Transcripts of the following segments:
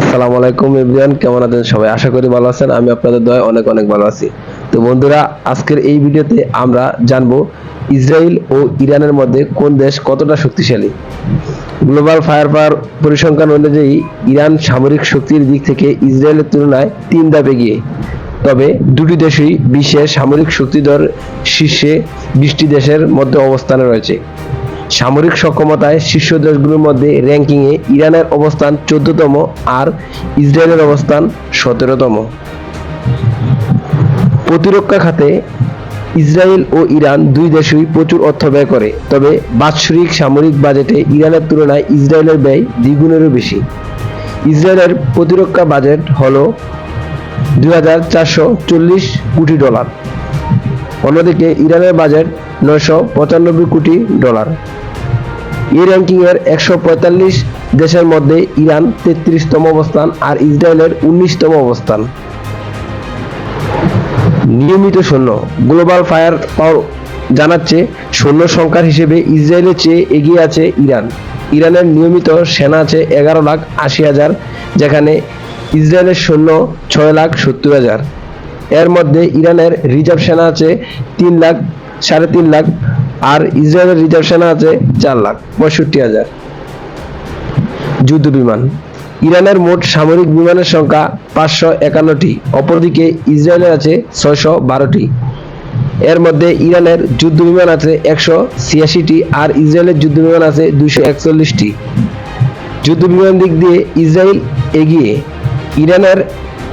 আসসালামু আলাইকুম এভরিওয়ান, কেমন আছেন সবাই? আশা করি ভালো আছেন, আমি আপনাদের দয় অনেক অনেক ভালো আছি। তো বন্ধুরা, আজকের এই ভিডিওতে আমরা জানব ইসরায়েল ও ইরানের মধ্যে কোন দেশ কতটা শক্তিশালী। গ্লোবাল ফায়ার পাওয়ার পরিসংখ্যান অনুযায়ী ইরান সামরিক শক্তির দিক থেকে ইসরায়েলের তুলনায় তিন ধাপ এগিয়ে। তবে দুটি দেশই বিশ্বের সামরিক শক্তিধর শীর্ষে বিশটি দেশের মধ্যে অবস্থানে রয়েছে। সামরিক সক্ষমতায় শীর্ষ দেশগুলোর মধ্যে র্যাঙ্কিংয়ে ইরানের অবস্থান চোদ্দতম আর ইসরায়েলের অবস্থান সতেরোতম। প্রতিরক্ষা খাতে ইসরায়েল ও ইরান দুই দেশই প্রচুর অর্থ ব্যয় করে, তবে বাৎসরিক সামরিক বাজেটে ইরানের তুলনায় ইসরায়েলের ব্যয় দ্বিগুণেরও বেশি। ইসরায়েলের প্রতিরক্ষা বাজেট হলো দুই কোটি ডলার। অন্যদিকে ইরানের বাজেট নয়শো পঁচানব্বই কোটি ডলার। এই র্যাঙ্কিংয়ের একশো পঁয়তাল্লিশ দেশের মধ্যে ইরান তেত্রিশতম অবস্থান আর ইসরায়েলের উনিশতম অবস্থান। নিয়মিত সৈন্য, গ্লোবাল ফায়ার পাওয়ার জানাচ্ছে সৈন্য সংখ্যার হিসেবে ইসরায়েলের চেয়ে এগিয়ে আছে ইরান। ইরানের নিয়মিত সেনা আছে এগারো লাখ আশি হাজার, যেখানে ইসরায়েলের সৈন্য ছয় লাখ সত্তর হাজার। এর মধ্যে ইরানের রিজার্ভ সেনা আছে তিন লাখ, সাড়ে তিন লাখ আর ইসরায়েলের রিজার্ভ সেনা আছে চার লাখ, পঁয়ষট্টি হাজার। যুদ্ধ বিমান। ইরানের মোট সামরিক বিমানের সংখ্যা পাঁচশো একান্নটি, অপরদিকে ইসরায়েলের আছে ছয়শো বারোটি। এর মধ্যে ইরানের যুদ্ধ বিমান আছে একশো ছিয়াশিটি আর ইসরায়েলের যুদ্ধ বিমান আছে দুইশো একচল্লিশটি। যুদ্ধ বিমান দিক দিয়ে ইসরায়েল এগিয়ে। ইরানের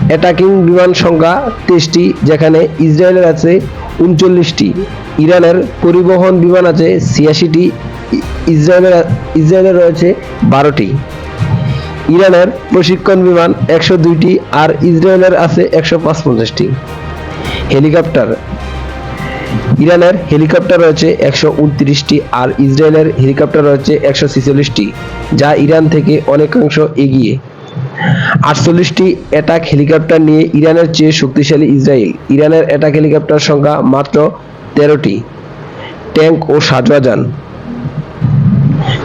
অ্যাটাকিং বিমান সংখ্যা তেইশটি, যেখানে ইসরায়েলের আছে উনচল্লিশটি। ইরানের পরিবহন বিমান আছে ছিয়াশিটি, ইসরায়েলের ইসরায়েলের রয়েছে বারোটি। ইরানের প্রশিক্ষণ বিমান একশো দুইটি আর ইসরায়েলের আছে একশো পঞ্চাশটি হেলিকপ্টার, ইরানের হেলিকপ্টার রয়েছে একশো উনত্রিশটি আর ইসরায়েলের হেলিকপ্টার রয়েছে একশো ছিচল্লিশটি, যা ইরান থেকে অনেকাংশ এগিয়ে। আটচল্লিশটি অ্যাটাক হেলিকপ্টার নিয়ে ইরানের চেয়ে শক্তিশালী ইসরায়েল। ইরানের অ্যাটাক হেলিকপ্টার সংখ্যা মাত্র তেরোটি। ট্যাঙ্ক ও সাজোয়াজান।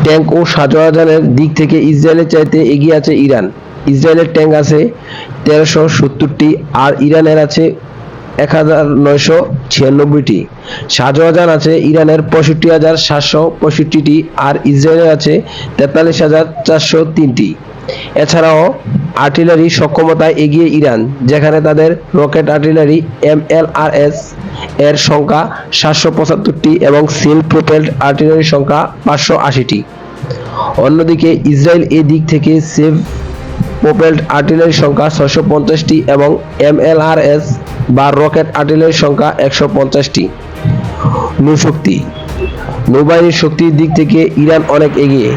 ট্যাঙ্ক ও সাজোয়াজানের দিক থেকে ইসরায়েলের চাইতে এগিয়ে আছে ইরান। ইসরায়েলের ট্যাঙ্ক আছে তেরোশো সত্তরটি আর ইরানের আছে এক হাজার নয়শো ছিয়ানব্বইটি শাহজাহান আছে ইরানের পঁয়ষট্টি হাজার সাতশো পঁয়ষট্টিটি আর ইসরায়েলের আছে তেতাল্লিশ হাজার চারশো তিনটি। এছাড়াও আর্টিলারি সক্ষমতায় এগিয়ে ইরান, যেখানে তাদের rocket artillery M L R S এর সংখ্যা সাতশো পঁচাত্তরটি এবং সেল প্রোপেলড আর্টিলারির সংখ্যা পাঁচশো আশিটি। অন্যদিকে ইসরায়েল এই দিক থেকে সেভ প্রোপেলড আর্টিলারির সংখ্যা ছয়শো পঞ্চাশটি এবং এমএলআরএস বা রকেট আর্টিলারির সংখ্যা একশো পঞ্চাশটি। নৌশক্তি। নৌবাহিনীর শক্তির দিক থেকে ইরান অনেক এগিয়ে।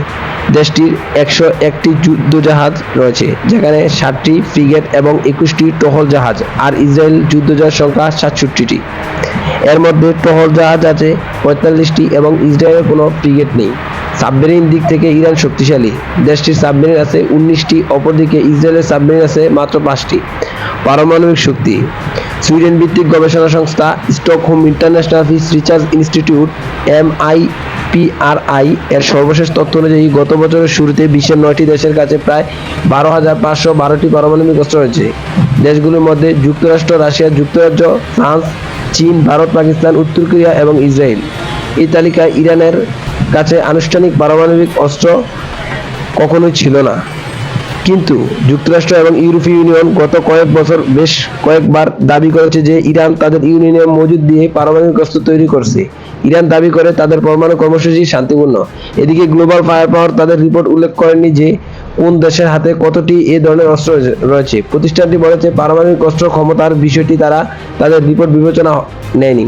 দেশটির একশো একটি যুদ্ধজাহাজ রয়েছে, যেখানে ষাটটি ফ্রিগেট এবং একুশটি টহল জাহাজ আর ইসরায়েল যুদ্ধজাহাজ সংখ্যা সাতষট্টিটি। এর মধ্যে টহল জাহাজ আছে পঁয়তাল্লিশটি এবং ইসরায়েলের কোনো ফ্রিগেট নেই। সাবমেরিন দিক থেকে ইরান শক্তিশালী। দেশটির সাবমেরিন আছে উনিশটি, অপরদিকে ইসরায়েলের সাবমেরিন আছে মাত্র পাঁচটি। পারমাণবিক শক্তি। সুইডেন ভিত্তিক গবেষণা সংস্থা Stockholm International Research Institute M I P R I এর সর্বশেষ তথ্য অনুযায়ী গত বছরের শুরুতে বিশ্বের নয়টি দেশের কাছে প্রায় বারো হাজার পাঁচশো বারোটি পারমাণবিক অস্ত্র রয়েছে। দেশগুলোর মধ্যে যুক্তরাষ্ট্র, রাশিয়া, যুক্তরাজ্য, ফ্রান্স, চীন, ভারত, পাকিস্তান, উত্তর কোরিয়া এবং ইসরায়েল। এই তালিকায় ইরানের কাছে আনুষ্ঠানিক পারমাণবিক অস্ত্র কখনোই ছিল না। কিন্তু যুক্তরাষ্ট্র এবং ইউরোপীয় ইউনিয়ন গত কয়েক বছর বেশ কয়েকবার দাবি করেছে যে ইরান তাদের ইউনিয়নে মজুদ দিয়ে পারমাণবিক অস্ত্র তৈরি করছে। ইরান দাবি করে তাদের পরমাণু কর্মসূচি শান্তিপূর্ণ। এদিকে গ্লোবাল ফায়ার পাওয়ার তাদের রিপোর্ট উল্লেখ করেনি যে কোন দেশের হাতে কতটি এ ধরনের অস্ত্র রয়েছে। প্রতিষ্ঠানটি বলেছে পারমাণবিক অস্ত্র ক্ষমতার বিষয়টি তারা তাদের রিপোর্ট বিবেচনা নেয়নি।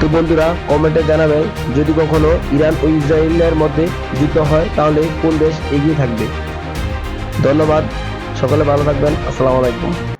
তো বন্ধুরা, কমেন্টে জানাবেন, যদি কখনো ইরান ও ইসরায়েলের মধ্যে যুদ্ধ হয়, তাহলে কোন দেশ এগিয়ে থাকবে? ধন্যবাদ। সকলে ভালো থাকবেন। আসসালামু আলাইকুম।